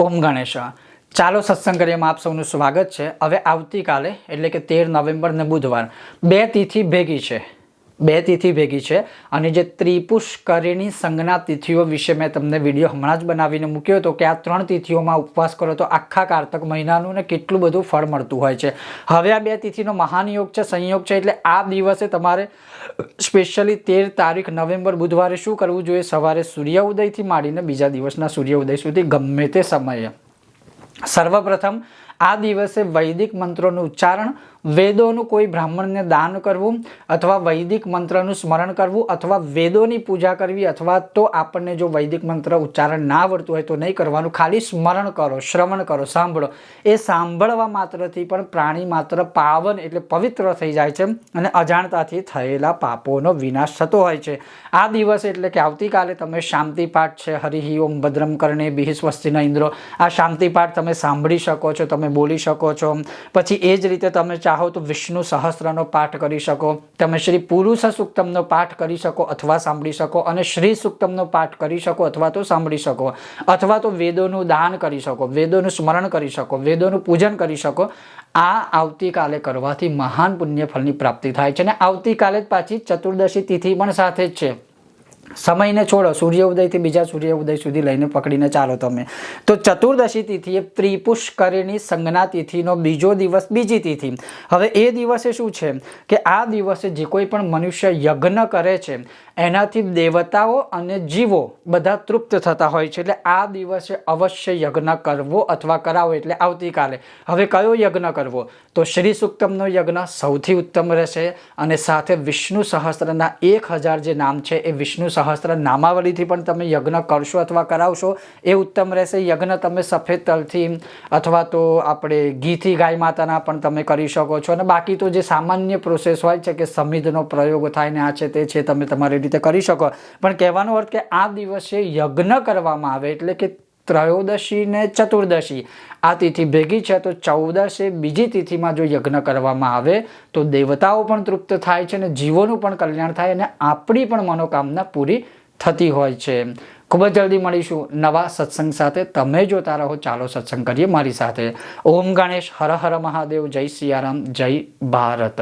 ઓમ ગણેશ. ચાલો સત્સંગ કરીએમાં આપ સૌનું સ્વાગત છે. હવે આવતીકાલે, એટલે કે તેર નવેમ્બર ને બુધવાર, બે તિથિ ભેગી છે. બે તિથિ ભેગી છે. અને જે ત્રિપુષ્કરિણી સંજ્ઞા તિથિઓ વિશે મેં તમને વીડિયો હમણાં જ બનાવીને મૂક્યો હતો કે આ ત્રણ તિથિઓમાં ઉપવાસ કરો તો આખા કારતક મહિનાનું ને કેટલું બધું ફળ મળતું હોય છે. હવે આ બે તિથિનો મહાન યોગ છે, સંયોગ છે, એટલે આ દિવસે તમારે સ્પેશિયલી તેર તારીખ નવેમ્બર, બુધવારે શું કરવું જોઈએ? સવારે સૂર્ય ઉદયથી માંડીને બીજા દિવસના સૂર્ય ઉદય સુધી ગમે તે સમયે. સર્વપ્રથમ આ દિવસે વૈદિક મંત્રોનું ઉચ્ચારણ વેદોનું કોઈ બ્રાહ્મણને દાન કરવું અથવા વૈદિક મંત્રનું સ્મરણ કરવું અથવા વેદોની પૂજા કરવી અથવા તો આપણને જો વૈદિક મંત્ર ઉચ્ચારણ ના આવડતું હોય તો નહીં કરવાનું. ખાલી સ્મરણ કરો, શ્રવણ કરો, સાંભળો. એ સાંભળવા માત્રથી પણ પ્રાણી માત્ર પાવન એટલે પવિત્ર થઈ જાય છે અને અજાણતાથી થયેલા પાપોનો વિનાશ થતો હોય છે. આ દિવસ એટલે કે આવતીકાલે તમે શાંતિ પાઠ છે હરિહિ ઓમ ભદ્રમ કરણે બિહિ સ્વસ્તિના ઇન્દ્રો. આ શાંતિ પાઠ તમે સાંભળી શકો છો, તમે બોલી શકો છો. પછી એ જ રીતે તમે ચાહો તો વિષ્ણુ સહસ્ત્રનો પાઠ કરી શકો. તમે શ્રી પુરુષ સુક્તમનો પાઠ કરી શકો અથવા સાંભળી શકો અને શ્રી સુક્તમનો પાઠ કરી શકો અથવા તો સાંભળી શકો. અથવા તો વેદોનું દાન કરી શકો, વેદોનું સ્મરણ કરી શકો, વેદોનું પૂજન કરી શકો. આ આવતીકાલે કરવાથી મહાન પુણ્ય ફળની પ્રાપ્તિ થાય છે અને આવતીકાલે જ પાછી ચતુર્દશી તિથિ પણ સાથે જ છે. સમયને છોડો સૂર્ય ઉદયથી બીજા સૂર્ય ઉદય સુધી લઈને પકડીને ચાલો તમે. તો ચતુર્દશી તિથિ એ ત્રિપુષ્કરીની સંજ્ઞા તિથિનો બીજો દિવસ, બીજી તિથિ. હવે એ દિવસે શું છે? કે આ દિવસે જે કોઈ પણ મનુષ્ય યજ્ઞ કરે છે, એનાથી દેવતાઓ અને જીવો બધા તૃપ્ત થતા હોય છે. એટલે આ દિવસે અવશ્ય યજ્ઞ કરવો અથવા કરાવો એટલે આવતીકાલે. હવે કયો યજ્ઞ કરવો? તો શ્રી સુક્તમનો યજ્ઞ સૌથી ઉત્તમ રહેશે અને સાથે વિષ્ણુ સહસ્ત્રના એક હજાર જે નામ છે એ વિષ્ણુ સહસ્ત્ર નામાવલીથી પણ તમે યજ્ઞ કરશો અથવા કરાવશો, એ ઉત્તમ રહેશે. યજ્ઞ તમે સફેદ તલથી અથવા તો આપણે ઘીથી ગાય માતાના પણ તમે કરી શકો છો. અને બાકી તો જે સામાન્ય પ્રોસેસ હોય છે કે સમિધનો પ્રયોગ થાય ને આ છે તે છે, તમે તમારી રીતે કરી શકો. પણ કહેવાનો અર્થ કે આ દિવસે યજ્ઞ કરવામાં આવે એટલે કે ત્રયોદશી ને ચતુર્દશી આ તિથિ ભેગી છે તો ચૌદશે બીજી તિથિમાં જો યજ્ઞ કરવામાં આવે, તો દેવતાઓ પણ તૃપ્ત થાય છે અને જીવોનું પણ કલ્યાણ થાય અને આપણી પણ મનોકામના પૂરી થતી હોય છે. ખૂબ જ જલ્દી મળીશું નવા સત્સંગ સાથે. તમે જોતા રહો, ચાલો સત્સંગ કરીએ મારી સાથે. ઓમ ગણેશ, હર હર મહાદેવ, જય સિયારામ, જય ભારત.